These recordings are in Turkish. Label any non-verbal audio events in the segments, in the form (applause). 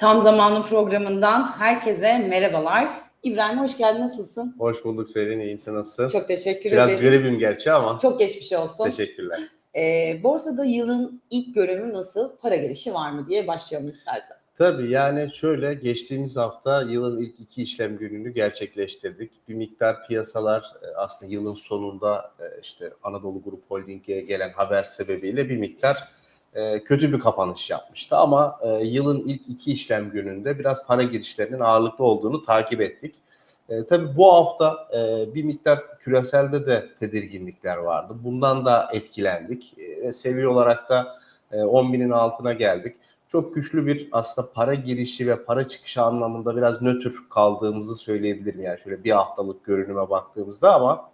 Tam Zamanlı programından herkese merhabalar. İbrahim hoş geldin, nasılsın? Hoş bulduk Selin, iyiyim. Sen nasılsın? Çok teşekkür Biraz ederim. gribim gerçi ama Çok geçmiş olsun. teşekkürler. Ee, borsada yılın ilk görünümü nasıl? Para girişi var mı diye başlayalım istersen. Tabii yani şöyle geçtiğimiz hafta yılın ilk iki işlem gününü gerçekleştirdik. Bir miktar piyasalar e, aslında yılın sonunda e, işte Anadolu Grup Holding'e gelen haber sebebiyle bir miktar e, kötü bir kapanış yapmıştı. Ama e, yılın ilk iki işlem gününde biraz para girişlerinin ağırlıklı olduğunu takip ettik. E, tabii bu hafta e, bir miktar küreselde de tedirginlikler vardı. Bundan da etkilendik. E, ve seviye olarak da e, 10 binin altına geldik. Çok güçlü bir aslında para girişi ve para çıkışı anlamında biraz nötr kaldığımızı söyleyebilirim. Yani şöyle bir haftalık görünüme baktığımızda ama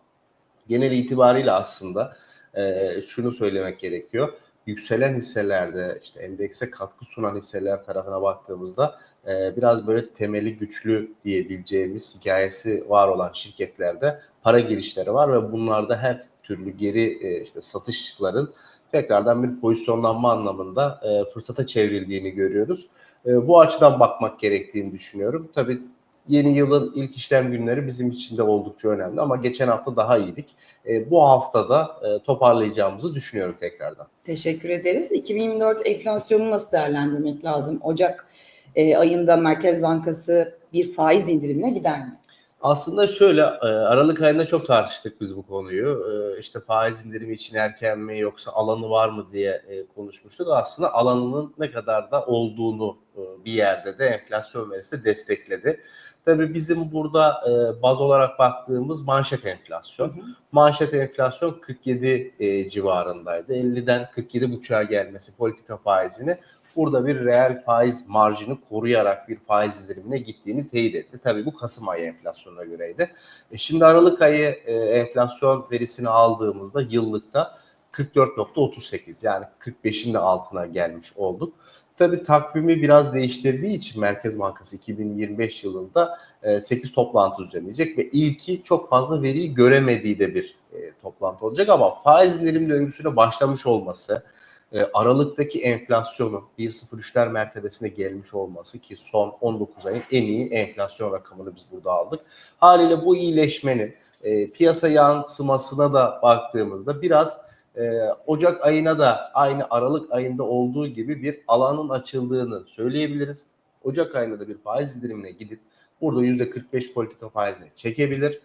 genel itibariyle aslında e, şunu söylemek gerekiyor. Yükselen hisselerde işte endekse katkı sunan hisseler tarafına baktığımızda e, biraz böyle temeli güçlü diyebileceğimiz hikayesi var olan şirketlerde para girişleri var ve bunlarda her türlü geri e, işte satışların tekrardan bir pozisyonlanma anlamında e, fırsata çevrildiğini görüyoruz. E, bu açıdan bakmak gerektiğini düşünüyorum. Tabii yeni yılın ilk işlem günleri bizim için de oldukça önemli ama geçen hafta daha iyiydik. E, bu hafta da e, toparlayacağımızı düşünüyorum tekrardan. Teşekkür ederiz. 2024 enflasyonu nasıl değerlendirmek lazım? Ocak e, ayında Merkez Bankası bir faiz indirimine gider mi? Aslında şöyle e, Aralık ayında çok tartıştık biz bu konuyu. E, İşte faiz indirimi için erken mi yoksa alanı var mı diye e, konuşmuştuk. Aslında alanının ne kadar da olduğunu bir yerde de enflasyon verisi destekledi. Tabii bizim burada baz olarak baktığımız manşet enflasyon. Hı hı. Manşet enflasyon 47 e, civarındaydı. 50'den 47,5'a gelmesi politika faizini burada bir reel faiz marjını koruyarak bir faiz indirimine gittiğini teyit etti. Tabii bu Kasım ayı enflasyonuna göreydi. E şimdi Aralık ayı e, enflasyon verisini aldığımızda yıllıkta 44.38 yani 45'in de altına gelmiş olduk. Tabii takvimi biraz değiştirdiği için Merkez Bankası 2025 yılında e, 8 toplantı düzenleyecek ve ilki çok fazla veriyi göremediği de bir e, toplantı olacak ama faiz indirim döngüsüne başlamış olması, e, Aralık'taki enflasyonun 1.03'ler mertebesine gelmiş olması ki son 19 ayın en iyi enflasyon rakamını biz burada aldık. Haliyle bu iyileşmenin e, piyasa yansımasına da baktığımızda biraz e, Ocak ayına da aynı Aralık ayında olduğu gibi bir alanın açıldığını söyleyebiliriz. Ocak ayında da bir faiz indirimine gidip burada %45 politika faizine çekebilir.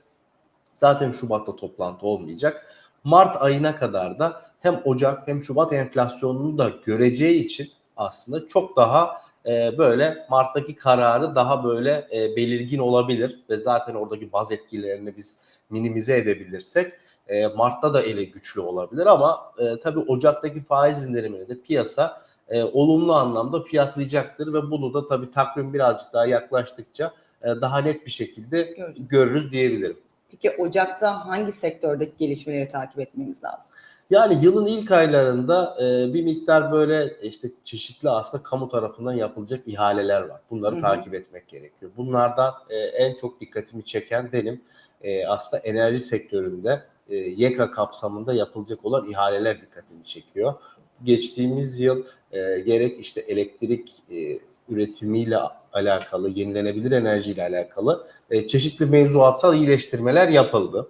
Zaten Şubat'ta toplantı olmayacak. Mart ayına kadar da hem Ocak hem Şubat enflasyonunu da göreceği için aslında çok daha e, böyle Mart'taki kararı daha böyle e, belirgin olabilir ve zaten oradaki baz etkilerini biz minimize edebilirsek e, Mart'ta da ele güçlü olabilir ama e, tabii Ocak'taki faiz indirimini de piyasa e, olumlu anlamda fiyatlayacaktır ve bunu da tabii takvim birazcık daha yaklaştıkça e, daha net bir şekilde görürüz diyebilirim. Peki Ocak'ta hangi sektördeki gelişmeleri takip etmemiz lazım? Yani yılın ilk aylarında e, bir miktar böyle işte çeşitli aslında kamu tarafından yapılacak ihaleler var. Bunları Hı hı. takip etmek gerekiyor. Bunlardan e, en çok dikkatimi çeken benim e, aslında enerji sektöründe e, YEKA kapsamında yapılacak olan ihaleler dikkatimi çekiyor. Geçtiğimiz yıl e, gerek işte elektrik e, üretimiyle alakalı, yenilenebilir enerjiyle alakalı e, çeşitli mevzuatsal iyileştirmeler yapıldı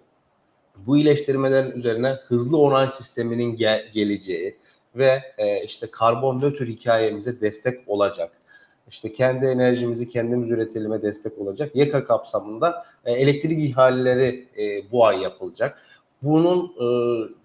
bu iyileştirmelerin üzerine hızlı onay sisteminin gel- geleceği ve e, işte karbon nötr hikayemize destek olacak. İşte kendi enerjimizi kendimiz üretilime destek olacak. YEKA kapsamında e, elektrik ihaleleri e, bu ay yapılacak. Bunun e,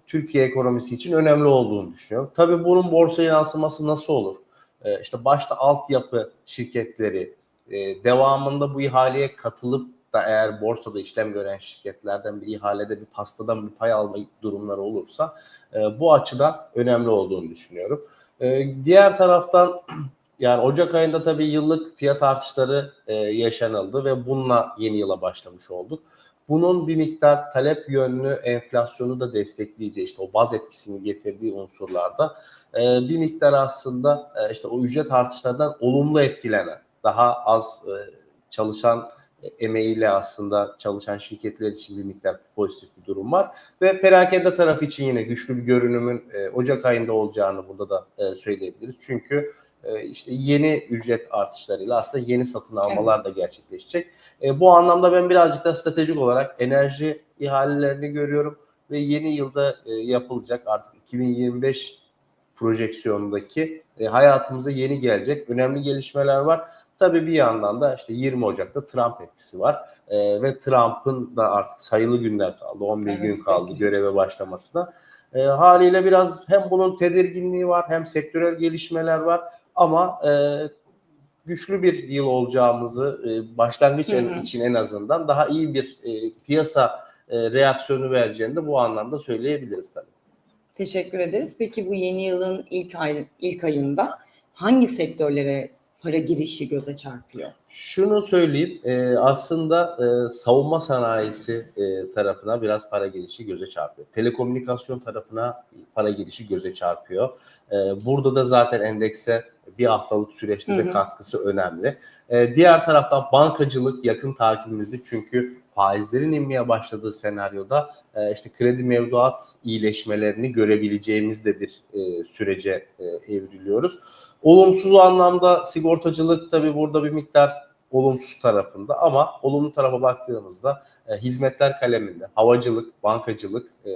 Türkiye ekonomisi için önemli olduğunu düşünüyorum. Tabii bunun borsa yansıması nasıl olur? E, işte başta altyapı şirketleri e, devamında bu ihaleye katılıp da eğer borsada işlem gören şirketlerden bir ihalede bir pastadan bir pay alma durumları olursa e, bu açıdan önemli olduğunu düşünüyorum. E, diğer taraftan (clears throat) yani Ocak ayında tabii yıllık fiyat artışları e, yaşanıldı ve bununla yeni yıla başlamış olduk. Bunun bir miktar talep yönlü enflasyonu da destekleyeceği işte o baz etkisini getirdiği unsurlarda e, bir miktar aslında e, işte o ücret artışlarından olumlu etkilenen daha az e, çalışan emeğiyle aslında çalışan şirketler için bir miktar pozitif bir durum var. Ve perakende tarafı için yine güçlü bir görünümün e, Ocak ayında olacağını burada da e, söyleyebiliriz. Çünkü e, işte yeni ücret artışlarıyla aslında yeni satın almalar da gerçekleşecek. E, bu anlamda ben birazcık da stratejik olarak enerji ihalelerini görüyorum ve yeni yılda e, yapılacak artık 2025 projeksiyonundaki e, hayatımıza yeni gelecek önemli gelişmeler var. Tabii bir yandan da işte 20 Ocak'ta Trump etkisi var E, ve Trump'ın da artık sayılı günler kaldı, 11 Evet, gün kaldı göreve başlamasına. E, haliyle biraz hem bunun tedirginliği var hem sektörel gelişmeler var ama e, güçlü bir yıl olacağımızı e, başlangıç Hı hı. için en azından daha iyi bir e, piyasa e, reaksiyonu vereceğini de bu anlamda söyleyebiliriz tabii. Teşekkür ederiz. Peki bu yeni yılın ilk ay, ilk ayında hangi sektörlere para girişi göze çarpıyor? Şunu söyleyeyim, e, aslında e, savunma sanayisi e, tarafına biraz para girişi göze çarpıyor. Telekomünikasyon tarafına para girişi göze çarpıyor. E, burada da zaten endekse bir haftalık süreçte Hı de katkısı önemli. E, diğer taraftan bankacılık yakın takibimizde çünkü faizlerin inmeye başladığı senaryoda e, işte kredi mevduat iyileşmelerini görebileceğimiz de bir e, sürece e, evriliyoruz. Olumsuz anlamda sigortacılık tabii burada bir miktar olumsuz tarafında ama olumlu tarafa baktığımızda e, hizmetler kaleminde havacılık, bankacılık, e,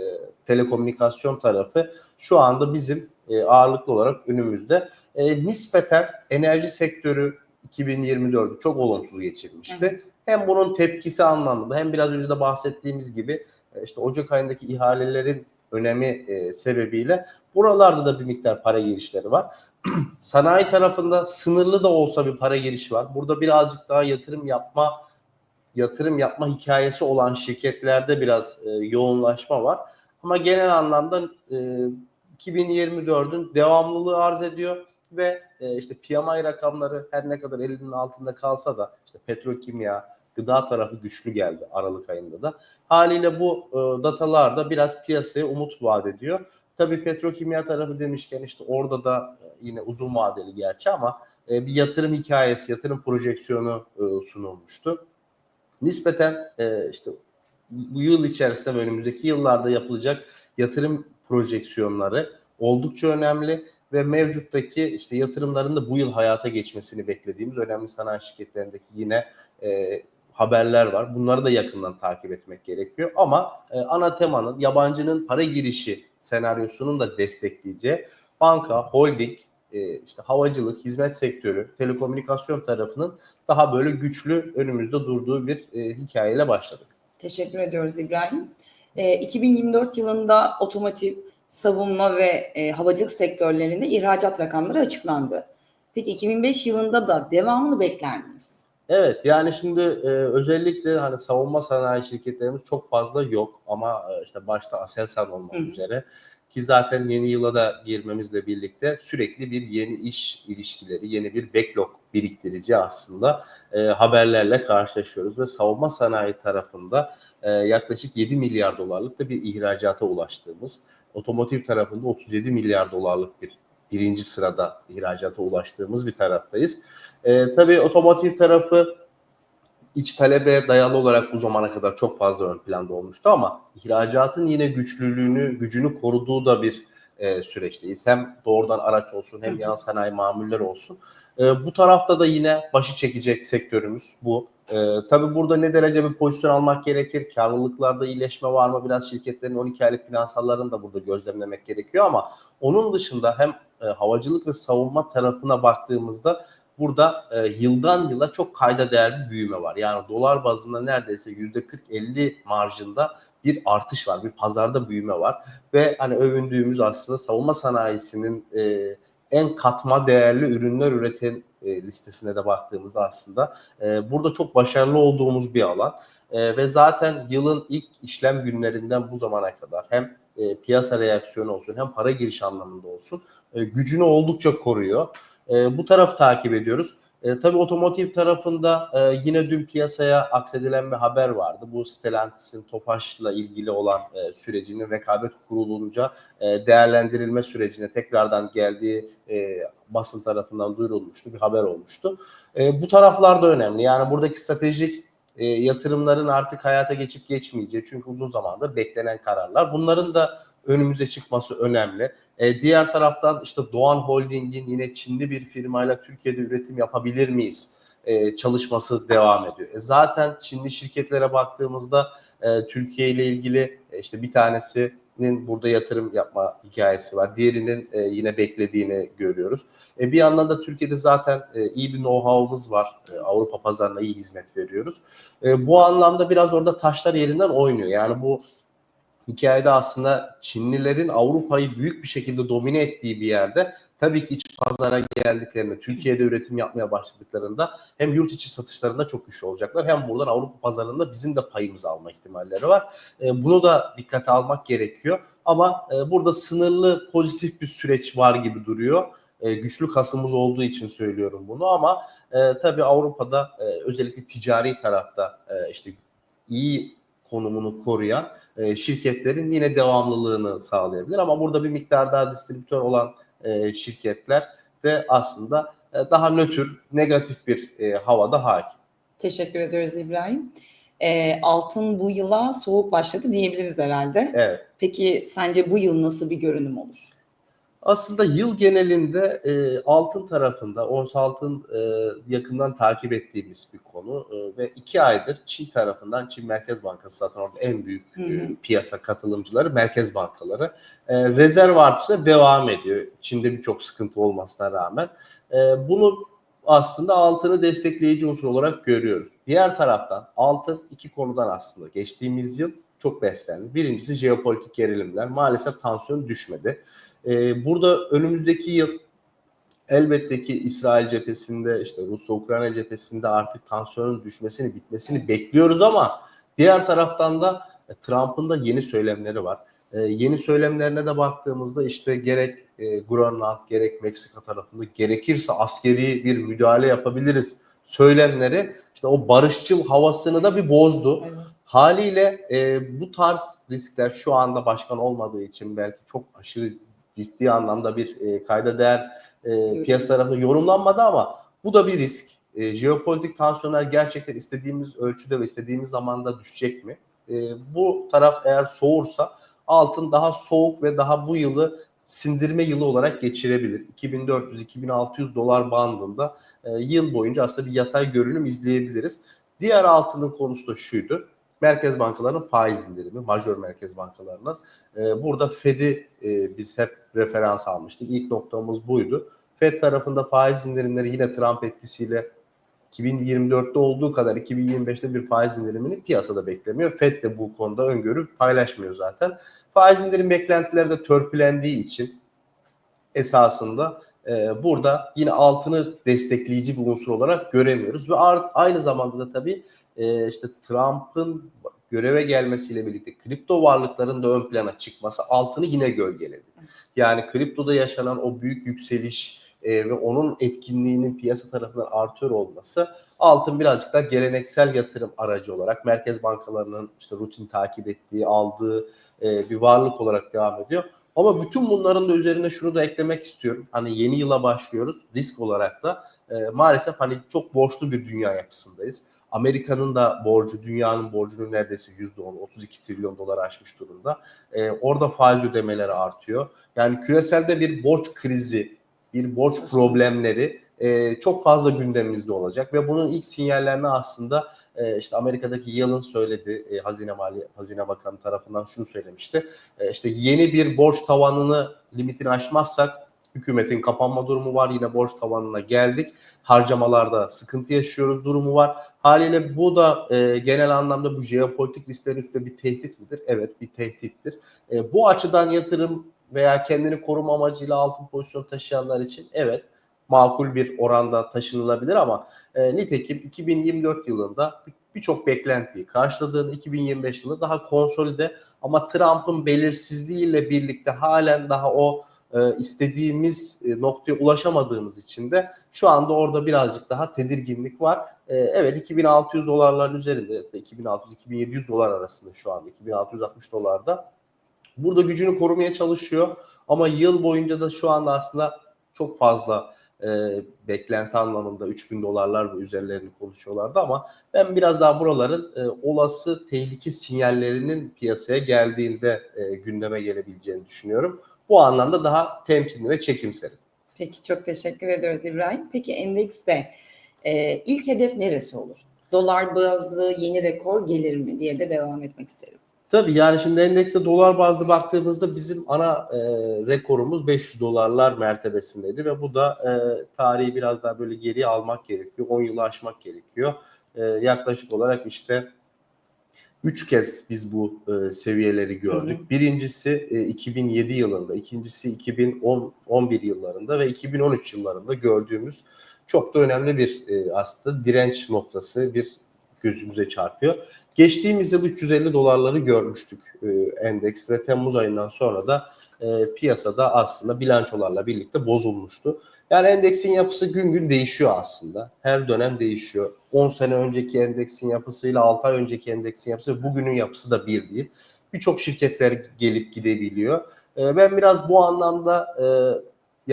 telekomünikasyon tarafı şu anda bizim e, ağırlıklı olarak önümüzde. E, nispeten enerji sektörü 2024'ü çok olumsuz geçirmişti. Evet. Hem bunun tepkisi anlamında hem biraz önce de bahsettiğimiz gibi e, işte Ocak ayındaki ihalelerin önemi e, sebebiyle buralarda da bir miktar para girişleri var. (clears throat) Sanayi tarafında sınırlı da olsa bir para girişi var. Burada birazcık daha yatırım yapma yatırım yapma hikayesi olan şirketlerde biraz e, yoğunlaşma var. Ama genel anlamda e, 2024'ün devamlılığı arz ediyor ve e, işte PMI rakamları her ne kadar elinin altında kalsa da işte petrokimya, gıda tarafı güçlü geldi Aralık ayında da. Haliyle bu e, datalar da biraz piyasaya umut vaat ediyor. Tabii petrokimya tarafı demişken işte orada da e, yine uzun vadeli gerçi ama e, bir yatırım hikayesi, yatırım projeksiyonu e, sunulmuştu. Nispeten işte bu yıl içerisinde ve önümüzdeki yıllarda yapılacak yatırım projeksiyonları oldukça önemli ve mevcuttaki işte yatırımların da bu yıl hayata geçmesini beklediğimiz önemli sanayi şirketlerindeki yine e, haberler var. Bunları da yakından takip etmek gerekiyor. Ama e, ana temanın yabancının para girişi senaryosunun da destekleyeceği banka, holding, e, işte havacılık, hizmet sektörü, telekomünikasyon tarafının daha böyle güçlü önümüzde durduğu bir e, hikayeyle başladık. Teşekkür ediyoruz İbrahim. E, 2024 yılında otomotiv, savunma ve e, havacılık sektörlerinde ihracat rakamları açıklandı. Peki 2005 yılında da devamını bekler miyiz? Evet yani şimdi e, özellikle hani savunma sanayi şirketlerimiz çok fazla yok ama e, işte başta Aselsan olmak Hı. üzere ki zaten yeni yıla da girmemizle birlikte sürekli bir yeni iş ilişkileri, yeni bir backlog biriktirici aslında e, haberlerle karşılaşıyoruz ve savunma sanayi tarafında e, yaklaşık 7 milyar dolarlık da bir ihracata ulaştığımız, otomotiv tarafında 37 milyar dolarlık bir birinci sırada ihracata ulaştığımız bir taraftayız. E, tabii otomotiv tarafı iç talebe dayalı olarak bu zamana kadar çok fazla ön planda olmuştu ama ihracatın yine güçlülüğünü, gücünü koruduğu da bir e, süreçteyiz. Hem doğrudan araç olsun hem yan sanayi mamuller olsun. E, bu tarafta da yine başı çekecek sektörümüz bu. E, tabii burada ne derece bir pozisyon almak gerekir? Karlılıklarda iyileşme var mı? Biraz şirketlerin 12 aylık finansallarını da burada gözlemlemek gerekiyor ama onun dışında hem e, havacılık ve savunma tarafına baktığımızda burada e, yıldan yıla çok kayda değer bir büyüme var. Yani dolar bazında neredeyse %40-50 marjında bir artış var. Bir pazarda büyüme var. Ve hani övündüğümüz aslında savunma sanayisinin e, en katma değerli ürünler üreten e, listesine de baktığımızda aslında e, burada çok başarılı olduğumuz bir alan. E, ve zaten yılın ilk işlem günlerinden bu zamana kadar hem e, piyasa reaksiyonu olsun hem para giriş anlamında olsun e, gücünü oldukça koruyor. E, bu tarafı takip ediyoruz. E, tabii otomotiv tarafında yine dün piyasaya aksedilen bir haber vardı. Bu Stellantis'in Tofaş'la ilgili olan e, sürecinin rekabet kurulunca değerlendirilme sürecine tekrardan geldiği basın tarafından duyurulmuştu. Bir haber olmuştu. Bu taraflar da önemli. Yani buradaki stratejik yatırımların artık hayata geçip geçmeyeceği çünkü uzun zamandır beklenen kararlar. Bunların da önümüze çıkması önemli. E, diğer taraftan işte Doğan Holding'in yine Çinli bir firmayla Türkiye'de üretim yapabilir miyiz? E, çalışması devam ediyor. E, zaten Çinli şirketlere baktığımızda e, Türkiye ile ilgili e, işte bir tanesinin burada yatırım yapma hikayesi var. Diğerinin e, yine beklediğini görüyoruz. E, bir yandan da Türkiye'de zaten e, iyi bir know-how'ımız var. E, Avrupa pazarına iyi hizmet veriyoruz. E, bu anlamda biraz orada taşlar yerinden oynuyor. Yani bu hikayede aslında Çinlilerin Avrupa'yı büyük bir şekilde domine ettiği bir yerde tabii ki iç pazara geldiklerinde, Türkiye'de üretim yapmaya başladıklarında hem yurt içi satışlarında çok güçlü olacaklar hem buradan Avrupa pazarında bizim de payımızı alma ihtimalleri var. E, bunu da dikkate almak gerekiyor. Ama e, burada sınırlı pozitif bir süreç var gibi duruyor. E, güçlü kasımız olduğu için söylüyorum bunu ama tabii Avrupa'da özellikle ticari tarafta işte iyi konumunu koruyan e, şirketlerin yine devamlılığını sağlayabilir. Ama burada bir miktar daha distribütör olan e, şirketler de aslında e, daha nötr, negatif bir e, havada hakim. Teşekkür ediyoruz İbrahim. E, altın bu yıla soğuk başladı diyebiliriz herhalde. Evet. Peki sence bu yıl nasıl bir görünüm olur? Aslında yıl genelinde e, altın tarafında, ons altın e, yakından takip ettiğimiz bir konu e, ve iki aydır Çin tarafından, Çin Merkez Bankası zaten orada en büyük Hı e, piyasa katılımcıları, merkez bankaları. E, rezerv artışı devam ediyor. Çin'de birçok sıkıntı olmasına rağmen. E, bunu aslında altını destekleyici unsur olarak görüyoruz. Diğer taraftan altın iki konudan aslında geçtiğimiz yıl çok beslendi. Birincisi jeopolitik gerilimler. Maalesef tansiyon düşmedi. Ee, burada önümüzdeki yıl elbette ki İsrail cephesinde işte Rusya-Ukrayna cephesinde artık tansiyonun düşmesini bitmesini bekliyoruz ama diğer taraftan da e, Trump'ın da yeni söylemleri var. E, yeni söylemlerine de baktığımızda işte gerek e, Grönland gerek Meksika tarafında gerekirse askeri bir müdahale yapabiliriz söylemleri işte o barışçıl havasını da bir bozdu. Evet. Haliyle e, bu tarz riskler şu anda başkan olmadığı için belki çok aşırı ciddi anlamda bir e, kayda değer e, piyasa tarafında yorumlanmadı ama bu da bir risk. E, jeopolitik tansiyonlar gerçekten istediğimiz ölçüde ve istediğimiz zamanda düşecek mi? E, bu taraf eğer soğursa altın daha soğuk ve daha bu yılı sindirme yılı olarak geçirebilir. 2400-2600 dolar bandında e, yıl boyunca aslında bir yatay görünüm izleyebiliriz. Diğer altının konusu da şuydu merkez bankalarının faiz indirimi, majör merkez bankalarının. E, burada Fed'i e, biz hep referans almıştık. İlk noktamız buydu. Fed tarafında faiz indirimleri yine Trump etkisiyle 2024'te olduğu kadar 2025'te bir faiz indirimini piyasada beklemiyor. Fed de bu konuda öngörü paylaşmıyor zaten. Faiz indirim beklentileri de törpülendiği için esasında e, burada yine altını destekleyici bir unsur olarak göremiyoruz ve aynı zamanda da tabii e, işte Trump'ın göreve gelmesiyle birlikte kripto varlıkların da ön plana çıkması altını yine gölgeledi. Yani kriptoda yaşanan o büyük yükseliş e, ve onun etkinliğinin piyasa tarafından artıyor olması altın birazcık daha geleneksel yatırım aracı olarak merkez bankalarının işte rutin takip ettiği, aldığı e, bir varlık olarak devam ediyor. Ama bütün bunların da üzerine şunu da eklemek istiyorum. Hani yeni yıla başlıyoruz. Risk olarak da e, maalesef hani çok borçlu bir dünya yapısındayız. Amerika'nın da borcu, dünyanın borcunun neredeyse %10, 32 trilyon dolar aşmış durumda. E, orada faiz ödemeleri artıyor. Yani küreselde bir borç krizi, bir borç problemleri e, çok fazla gündemimizde olacak ve bunun ilk sinyallerini aslında e, işte Amerika'daki Yalın söyledi, e, Hazine Mali Hazine Bakanı tarafından şunu söylemişti. E, işte yeni bir borç tavanını limitini aşmazsak hükümetin kapanma durumu var. Yine borç tavanına geldik. Harcamalarda sıkıntı yaşıyoruz durumu var. Haliyle bu da e, genel anlamda bu jeopolitik risklerin üstünde bir tehdit midir? Evet bir tehdittir. E, bu açıdan yatırım veya kendini koruma amacıyla altın pozisyon taşıyanlar için evet makul bir oranda taşınılabilir ama e, nitekim 2024 yılında birçok beklentiyi karşıladığını 2025 yılı daha konsolide ama Trump'ın belirsizliğiyle birlikte halen daha o e, istediğimiz e, noktaya ulaşamadığımız için de şu anda orada birazcık daha tedirginlik var. E, evet 2600 dolarların üzerinde 2600-2700 dolar arasında şu anda 2660 dolarda burada gücünü korumaya çalışıyor ama yıl boyunca da şu anda aslında çok fazla e, beklenti anlamında 3000 dolarlar ve üzerlerini konuşuyorlardı ama ben biraz daha buraların e, olası tehlike sinyallerinin piyasaya geldiğinde e, gündeme gelebileceğini düşünüyorum. Bu anlamda daha temkinli ve çekimserim. Peki çok teşekkür ediyoruz İbrahim. Peki endekste e, ilk hedef neresi olur? Dolar bazlı yeni rekor gelir mi diye de devam etmek isterim. Tabii yani şimdi endekse dolar bazlı baktığımızda bizim ana e, rekorumuz 500 dolarlar mertebesindeydi ve bu da e, tarihi biraz daha böyle geriye almak gerekiyor. 10 yılı aşmak gerekiyor. E, yaklaşık olarak işte 3 kez biz bu e, seviyeleri gördük. Hı hı. Birincisi e, 2007 yılında, ikincisi 2011 yıllarında ve 2013 yıllarında gördüğümüz çok da önemli bir e, aslında direnç noktası, bir gözümüze çarpıyor. Geçtiğimiz yıl 350 dolarları görmüştük e, endeks ve Temmuz ayından sonra da e, piyasada aslında bilançolarla birlikte bozulmuştu. Yani endeksin yapısı gün gün değişiyor aslında. Her dönem değişiyor. 10 sene önceki endeksin yapısıyla 6 ay önceki endeksin yapısı bugünün yapısı da bir değil. Birçok şirketler gelip gidebiliyor. E, ben biraz bu anlamda e,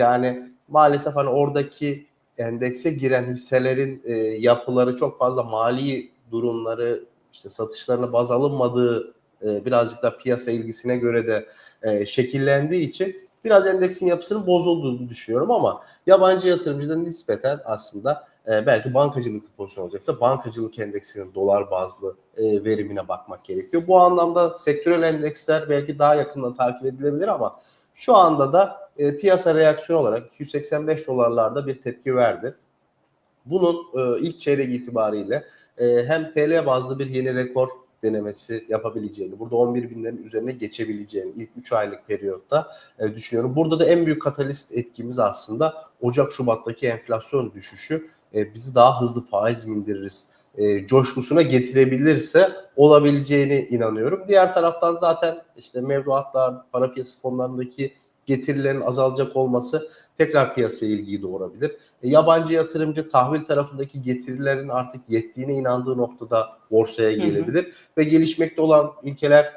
yani maalesef hani oradaki endekse giren hisselerin e, yapıları çok fazla mali durumları işte satışlarına baz alınmadığı e, birazcık da piyasa ilgisine göre de şekillendiği için biraz endeksin yapısının bozulduğunu düşünüyorum ama yabancı yatırımcıda nispeten aslında e, belki bankacılık pozisyon olacaksa bankacılık endeksinin dolar bazlı e, verimine bakmak gerekiyor. Bu anlamda sektörel endeksler belki daha yakından takip edilebilir ama şu anda da e, piyasa reaksiyonu olarak 285 dolarlarda bir tepki verdi. Bunun e, ilk çeyrek itibariyle e, hem TL bazlı bir yeni rekor denemesi yapabileceğini, burada 11 binlerin üzerine geçebileceğini ilk 3 aylık periyotta e, düşünüyorum. Burada da en büyük katalist etkimiz aslında Ocak-Şubat'taki enflasyon düşüşü e, bizi daha hızlı faiz indiririz e, coşkusuna getirebilirse olabileceğini inanıyorum. Diğer taraftan zaten işte mevduatlar, para piyasası fonlarındaki getirilerin azalacak olması tekrar piyasaya ilgiyi doğurabilir. E, yabancı yatırımcı tahvil tarafındaki getirilerin artık yettiğine inandığı noktada borsaya hı. gelebilir ve gelişmekte olan ülkeler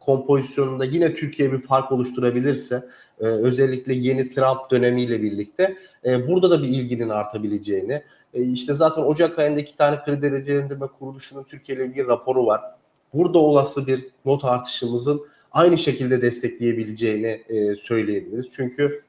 kompozisyonunda yine Türkiye bir fark oluşturabilirse e, özellikle yeni Trump dönemiyle birlikte e, burada da bir ilginin artabileceğini e, işte zaten Ocak ayında iki tane kredi derecelendirme kuruluşunun Türkiye ile ilgili raporu var. Burada olası bir not artışımızın aynı şekilde destekleyebileceğini e, söyleyebiliriz. Çünkü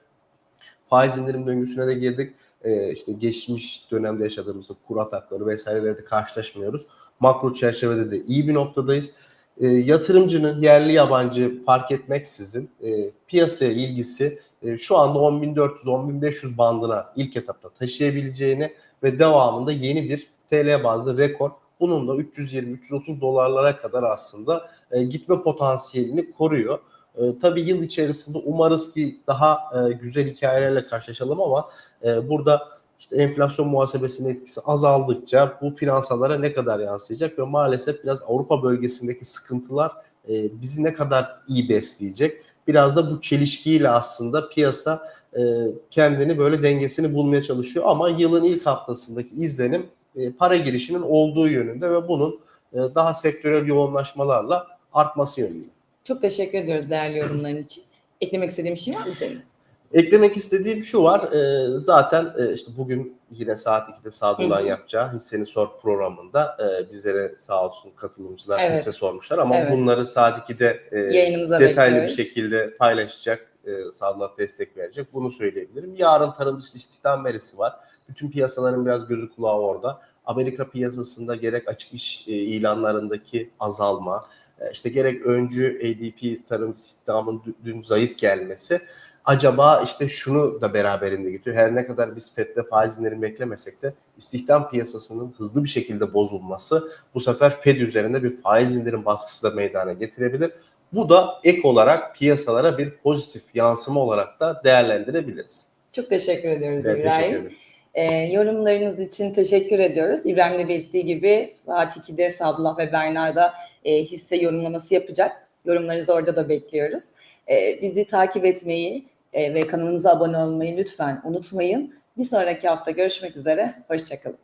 faiz indirim döngüsüne de girdik. E, işte geçmiş dönemde yaşadığımızda kur atakları vesaireleri de karşılaşmıyoruz. Makro çerçevede de iyi bir noktadayız. E, yatırımcının yerli yabancı fark etmeksizin e, piyasaya ilgisi e, şu anda 10.400-10.500 bandına ilk etapta taşıyabileceğini ve devamında yeni bir TL bazlı rekor bunun da 320-330 dolarlara kadar aslında e, gitme potansiyelini koruyor. E, tabii yıl içerisinde umarız ki daha e, güzel hikayelerle karşılaşalım ama e, burada işte enflasyon muhasebesinin etkisi azaldıkça bu finansalara ne kadar yansıyacak ve maalesef biraz Avrupa bölgesindeki sıkıntılar e, bizi ne kadar iyi besleyecek. Biraz da bu çelişkiyle aslında piyasa e, kendini böyle dengesini bulmaya çalışıyor ama yılın ilk haftasındaki izlenim e, para girişinin olduğu yönünde ve bunun e, daha sektörel yoğunlaşmalarla artması yönünde. Çok teşekkür ediyoruz değerli yorumların için. Eklemek istediğim bir şey var mı senin? Eklemek istediğim şu var. e, zaten e, işte bugün yine saat 2'de Sadullah Hı hı. yapacağı Hisseni Sor programında e, bizlere sağ olsun katılımcılar Evet. hisse sormuşlar ama Evet. bunları saat 2'de e, Yayınımıza detaylı bir bekliyoruz. şekilde paylaşacak. E, Sadullah destek verecek. Bunu söyleyebilirim. Yarın tarım dışı istihdam verisi var. Bütün piyasaların biraz gözü kulağı orada. Amerika piyasasında gerek açık iş e, ilanlarındaki azalma, işte gerek öncü ADP tarım istihdamın dü- dün zayıf gelmesi acaba işte şunu da beraberinde getiriyor. Her ne kadar biz FED'de faiz indirimi beklemesek de istihdam piyasasının hızlı bir şekilde bozulması bu sefer FED üzerinde bir faiz indirim baskısı da meydana getirebilir. Bu da ek olarak piyasalara bir pozitif yansıma olarak da değerlendirebiliriz. Çok teşekkür ediyoruz Ben teşekkür ederim. Ee, yorumlarınız için teşekkür ediyoruz. İbrahim'de belirttiği gibi saat 2'de Sadullah ve Berna da e, hisse yorumlaması yapacak. Yorumlarınızı orada da bekliyoruz. Ee, bizi takip etmeyi e, ve kanalımıza abone olmayı lütfen unutmayın. Bir sonraki hafta görüşmek üzere. Hoşçakalın.